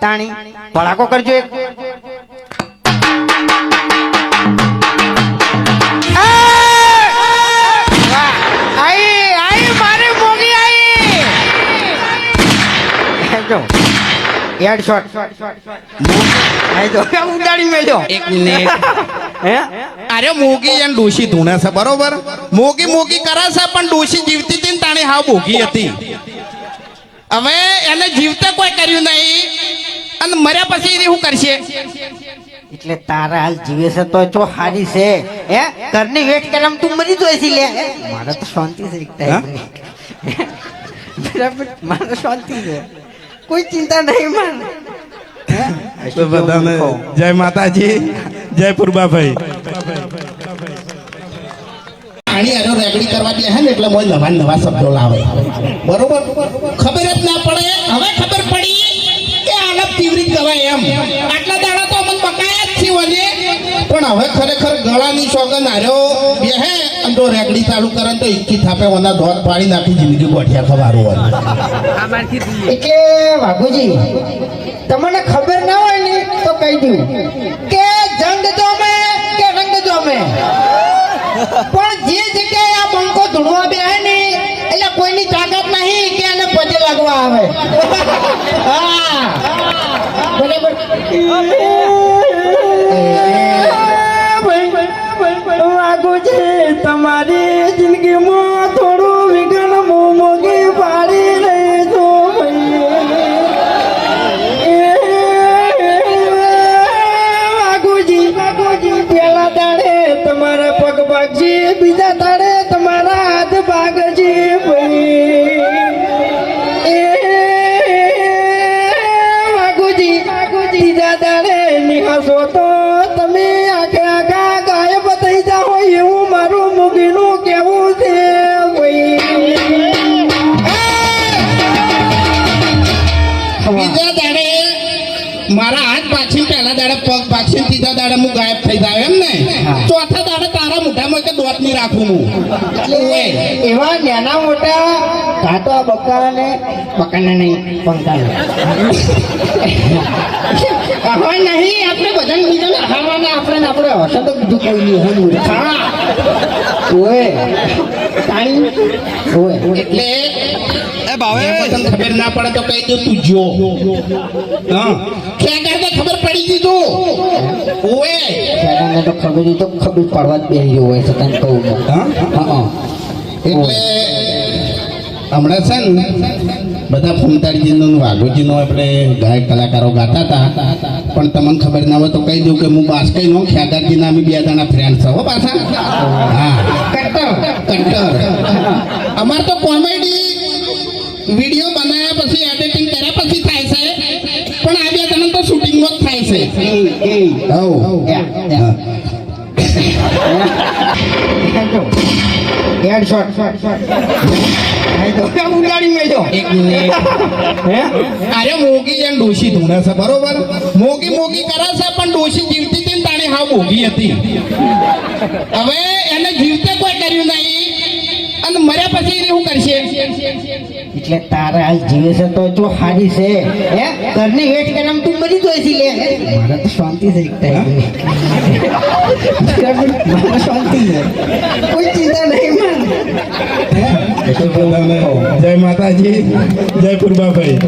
તાણી. ભડાકો કરજો એક. મોગી હેડશોટ ઉડાડી એક મિનિટ. હે? અરે મોગી એને ડોશી ધૂણે છે બરોબર? મોગી મોગી કરાશે પણ ડોશી જીવતી હતી ને તાણી હા ભોગી હતી. હવે એને જીવતે કોઈ કર્યું નહીં. અને મર્યા પછી એને શું કરશે? એટલે તારા હાલ જીવે છે તો ચો હારી છે. હે? ઘરની વેટ કરમ તું મરી જોઈ છે લે. મારે તો શાંતિ છે એકતા બરાબર? મારે શાંતિ છે. કોઈ ચિંતા નહીં હે? તો બધાને જય માતાજી જય પુરબાભાઈ. આણી આનો રેગડી કરવા દે હે ને એટલે મોય નવા નવા શબ્દો લાવે. બરોબર? ખબર જ ના પડે. હવે આલપ એમ. આટલા દાડા તો અમને બકાયા જ છે વને પણ હવે ખરેખર ગળાની સોગન હાર્યો બે હે અને રેકડી રેગડી ચાલુ કરે તો ઇક્કી થાપે વના ધોધ પાડી નાખી જિંદગી ગોઠિયા ખવારું હોય. એટલે વાઘુજી તમને ખબર ના હોય ને તો કહી દઉં. કે જંગ જોમે કે રંગ જોમે. પણ જે જગ્યાએ આ બંકો ધૂણવા બે હે ને એટલે કોઈની તાકાત નહીં કે એને પજે લાગવા આવે. હા. બરાબર તમારી વાઘુજી ત્રીજા દાડે નિહાસો તો. મારા હાથ પાછી પહેલા દાડે પગ પાછી ત્રીજા દાડે હું ગાયબ થઈ જાય એમ ને? ચોથા દાડે તારા મોઢામાં કે દોત નહીં રાખું હું. એવા નાના મોટા ઘાટો બકાને બકાને નહીં પંકાને હવે નહીં આપણે બધાને બીજાને ખાવાના આપણે આપણે હશે તો બીજું કોઈ નહીં હું હા. ઓએ ઓય. એટલે એ ભાવે તને ખબર ના પડે તો કહી દઉં તું જો. હા. કરતા ખબર પડી ઓએ. ખેડાને તો ખબર તો ખબર પડવા જ બેસી હોય છે તને કહું હા? હા એટલે હમણાં છે ને બધા ફૂમતાળીજીનો ને વાઘોજીનો આપણે ગાયક કલાકારો ગાતા હતા. પણ તમને ખબર ના હોય તો કહી દઉં કે હું બાસ્કઈ નો ખ્યાગારજીના અમે બે જણા ફ્રેન્ડ છો પાછા. હા. કટ્ટર. કટ્ટર. અમાર તો કોમેડી શૂટિંગમાં જ થાય છે oh. Yeah, હે છે પણ જીવતી તાણે હાવ મોગી હતી હવે એને જીવતે કોઈ કર્યું નહીં અને મર્યા પછી શું કરશે એટલે તારા જીવે છે તો જો હારી છે હે ઘરની છી તો શાંતિ છે એક ટાઈમની. બરાબર? મારે શાંતિ છે કોઈ ચિંતા નહીં મારે જય માતાજી જય પુરબાભાઈ